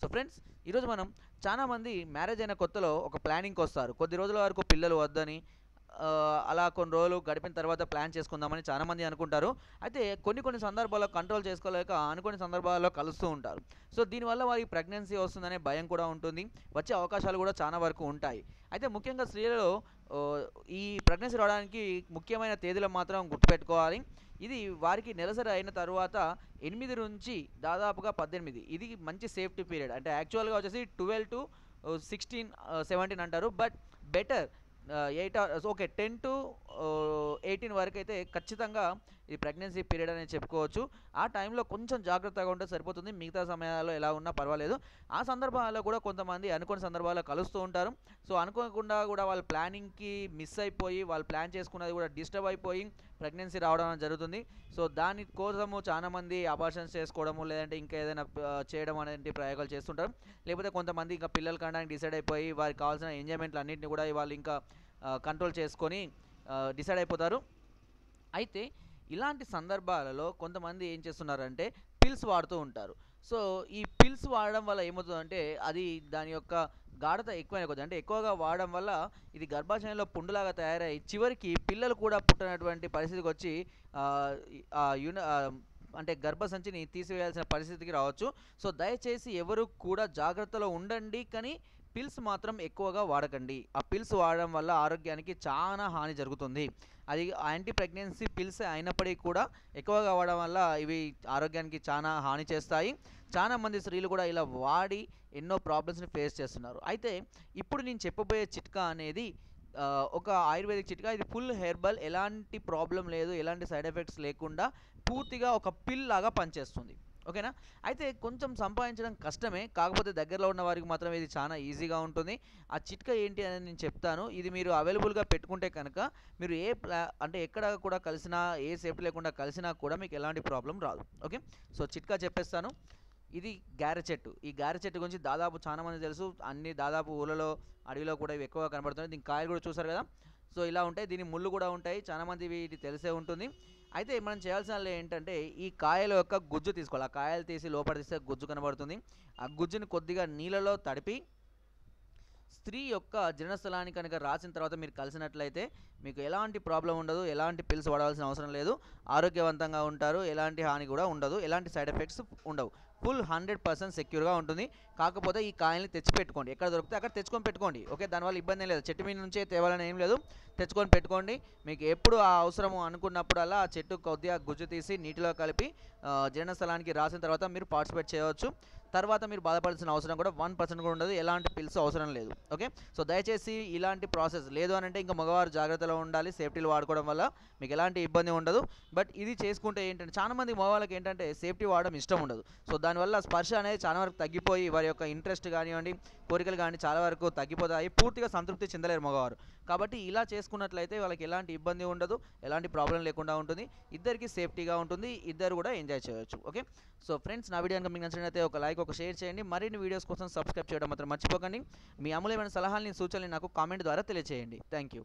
So friends ఈరోజు మనం చాలామంది మ్యారేజ్ అయిన కొత్తలో ఒక ప్లానింగ్కి వస్తారు. కొద్ది రోజుల వరకు పిల్లలు వద్దని అలా కొన్ని రోజులు గడిపిన తర్వాత ప్లాన్ చేసుకుందామని చాలామంది అనుకుంటారు. అయితే కొన్ని కొన్ని సందర్భాల్లో కంట్రోల్ చేసుకోలేక అనుకోని సందర్భాల్లో కలుస్తూ ఉంటారు. సో దీనివల్ల వారికి ప్రెగ్నెన్సీ వస్తుందనే భయం కూడా ఉంటుంది. వచ్చే అవకాశాలు కూడా చాలా వరకు ఉంటాయి. అయితే ముఖ్యంగా స్త్రీలలో ఈ ప్రెగ్నెన్సీ రావడానికి ముఖ్యమైన తేదీలు మాత్రం గుర్తుపెట్టుకోవాలి. ఇది వారికి నెలసరి అయిన తర్వాత ఎనిమిది నుంచి దాదాపుగా పద్దెనిమిది. ఇది మంచి సేఫ్టీ పీరియడ్. అంటే యాక్చువల్గా వచ్చేసి ట్వెల్వ్ టు సిక్స్టీన్ సెవెంటీన్ అంటారు. But better eight okay ten to eighteen వరకు అయితే ఖచ్చితంగా ఈ ప్రెగ్నెన్సీ పీరియడ్ అనేది చెప్పుకోవచ్చు. ఆ టైంలో కొంచెం జాగ్రత్తగా ఉంటే సరిపోతుంది. మిగతా సమయాల్లో ఎలా ఉన్నా పర్వాలేదు. ఆ సందర్భాల్లో కూడా కొంతమంది అనుకున్న సందర్భాల్లో కలుస్తూ ఉంటారు. సో అనుకోకుండా కూడా వాళ్ళ ప్లానింగ్కి మిస్ అయిపోయి వాళ్ళు ప్లాన్ చేసుకున్నది కూడా డిస్టర్బ్ అయిపోయి ప్రెగ్నెన్సీ రావడం జరుగుతుంది. సో దాని కోసము చాలామంది అబార్షన్స్ చేసుకోవడము లేదంటే ఇంకా ఏదైనా చేయడం అనేది ప్రయోగాలు చేస్తుంటారు. లేకపోతే కొంతమంది ఇంకా పిల్లలు కనడానికి డిసైడ్ అయిపోయి వారికి కావాల్సిన ఎంజాయ్మెంట్లు అన్నింటినీ కూడా వాళ్ళు ఇంకా కంట్రోల్ చేసుకొని డిసైడ్ అయిపోతారు. అయితే ఇలాంటి సందర్భాలలో కొంతమంది ఏం చేస్తున్నారంటే పిల్స్ వాడుతూ ఉంటారు. సో ఈ పిల్స్ వాడడం వల్ల ఏమవుతుందంటే అది దాని యొక్క గాఢత ఎక్కువైన కొద్ది అంటే ఎక్కువగా వాడడం వల్ల ఇది గర్భాశయంలో పుండులాగా తయారై చివరికి పిల్లలు కూడా పుట్టినటువంటి పరిస్థితికి వచ్చి యూన అంటే గర్భసంచిని తీసివేయాల్సిన పరిస్థితికి రావచ్చు. సో దయచేసి ఎవరు కూడా జాగ్రత్తలో ఉండండి. కానీ పిల్స్ మాత్రం ఎక్కువగా వాడకండి. ఆ పిల్స్ వాడడం వల్ల ఆరోగ్యానికి చాలా హాని జరుగుతుంది. అది యాంటీ ప్రెగ్నెన్సీ పిల్స్ అయినప్పటికీ కూడా ఎక్కువగా వాడడం వల్ల ఇవి ఆరోగ్యానికి చాలా హాని చేస్తాయి. చాలా మంది స్త్రీలు కూడా ఇలా వాడి ఎన్నో ప్రాబ్లమ్స్ని ఫేస్ చేస్తున్నారు. అయితే ఇప్పుడు నేను చెప్పబోయే చిట్కా అనేది ఒక ఆయుర్వేదిక్ చిట్కా. ఇది ఫుల్ హెర్బల్. ఎలాంటి ప్రాబ్లం లేదు. ఎలాంటి సైడ్ ఎఫెక్ట్స్ లేకుండా పూర్తిగా ఒక పిల్ లాగా పనిచేస్తుంది. ఓకేనా? అయితే కొంచెం సంపాదించడం కష్టమే కాకపోతే దగ్గరలో ఉన్న వారికి మాత్రం ఇది చాలా ఈజీగా ఉంటుంది. ఆ చిట్కా ఏంటి అనేది నేను చెప్తాను. ఇది మీరు అవైలబుల్గా పెట్టుకుంటే కనుక మీరు ఏ ప్లా అంటే ఎక్కడ కూడా కలిసినా ఏ సేఫ్టీ లేకుండా కలిసినా కూడా మీకు ఎలాంటి ప్రాబ్లం రాదు. ఓకే? సో చిట్కా చెప్పేస్తాను. ఇది గారె చెట్టు. ఈ గారె చెట్టు గురించి దాదాపు చాలా మంది తెలుసు. అన్ని దాదాపు ఊళ్ళలో అడవిలో కూడా ఇవి ఎక్కువగా కనబడుతున్నాయి. దీని కాయలు కూడా చూసారు కదా? సో ఇలా ఉంటాయి. దీని ముళ్ళు కూడా ఉంటాయి. చాలా మంది వీటి తెలిసే ఉంటుంది. అయితే మనం చేయాల్సిన ఏంటంటే ఈ కాయల యొక్క గుజ్జు తీసుకోవాలి. ఆ కాయలు తీసి లోపల తీస్తే గుజ్జు కనబడుతుంది. ఆ గుజ్జుని కొద్దిగా నీళ్ళలో తడిపి స్త్రీ యొక్క జనస్థలాన్ని కనుక రాసిన తర్వాత మీరు కలిసినట్లయితే మీకు ఎలాంటి ప్రాబ్లం ఉండదు. ఎలాంటి పిల్స్ వాడాల్సిన అవసరం లేదు. ఆరోగ్యవంతంగా ఉంటారు. ఎలాంటి హాని కూడా ఉండదు. ఎలాంటి సైడ్ ఎఫెక్ట్స్ ఉండవు. ఫుల్ హండ్రెడ్ పర్సెంట్ సెక్యూర్గా ఉంటుంది. కాకపోతే ఈ కాయల్ని తెచ్చి పెట్టుకోండి ఎక్కడ దొరికితే అక్కడ తెచ్చుకొని పెట్టుకోండి. ఓకే? దానివల్ల ఇబ్బంది ఏం లేదు. చెట్టు మీద నుంచే తేవాలని ఏం లేదు. తెచ్చుకొని పెట్టుకోండి. మీకు ఎప్పుడు ఆ అవసరము అనుకున్నప్పుడల్లా ఆ చెట్టు కొద్దిగా గుజ్జు తీసి నీటిలో కలిపి ఆ, జీర్ణ స్థలానికి రాసిన తర్వాత మీరు పార్టిసిపేట్ చేయవచ్చు. తర్వాత మీరు బాధపడాల్సిన అవసరం కూడా వన్ పర్సెంట్ కూడా ఉండదు. ఎలాంటి పిల్స్ అవసరం లేదు. ఓకే? సో దయచేసి ఇలాంటి ప్రాసెస్ లేదు అని అంటే ఇంకా మగవారు జాగ్రత్తలో ఉండాలి. సేఫ్టీలు వాడుకోవడం వల్ల మీకు ఎలాంటి ఇబ్బంది ఉండదు. బట్ ఇది చేసుకుంటే ఏంటంటే చాలా మంది మగవాళ్ళకి ఏంటంటే సేఫ్టీ వాడడం ఇష్టం ఉండదు. సో దానివల్ల స్పర్శ అనేది చాలా వరకు తగ్గిపోయి వారి యొక్క ఇంట్రెస్ట్ కానివ్వండి కోరికలు కానీ చాలా వరకు తగ్గిపోతాయి. పూర్తిగా సంతృప్తి చెందలేరు మగవారు. కాబట్టి ఇలా చేసుకున్నట్లయితే వాళ్ళకి ఎలాంటి ఇబ్బంది ఉండదు ఎలాంటి ప్రాబ్లం లేకుండా ఉంటుంది. ఇద్దరికి సేఫ్టీగా ఉంటుంది ఇద్దరు కూడా ఎంజాయ్ చేయొచ్చు ఓకే? సో ఫ్రెండ్స్ నా వీడియో కనుక మీకు నచ్చినట్లయితే ఒక లైక్ ఒక షేర్ చేయండి. మరిన్ని వీడియోస్ కోసం సబ్స్క్రైబ్ చేయడం మాత్రం మర్చిపోకండి. మీ అమూల్యమైన సలహాలని సూచనలు నాకు కామెంట్ ద్వారా తెలియజేయండి థ్యాంక్ యూ.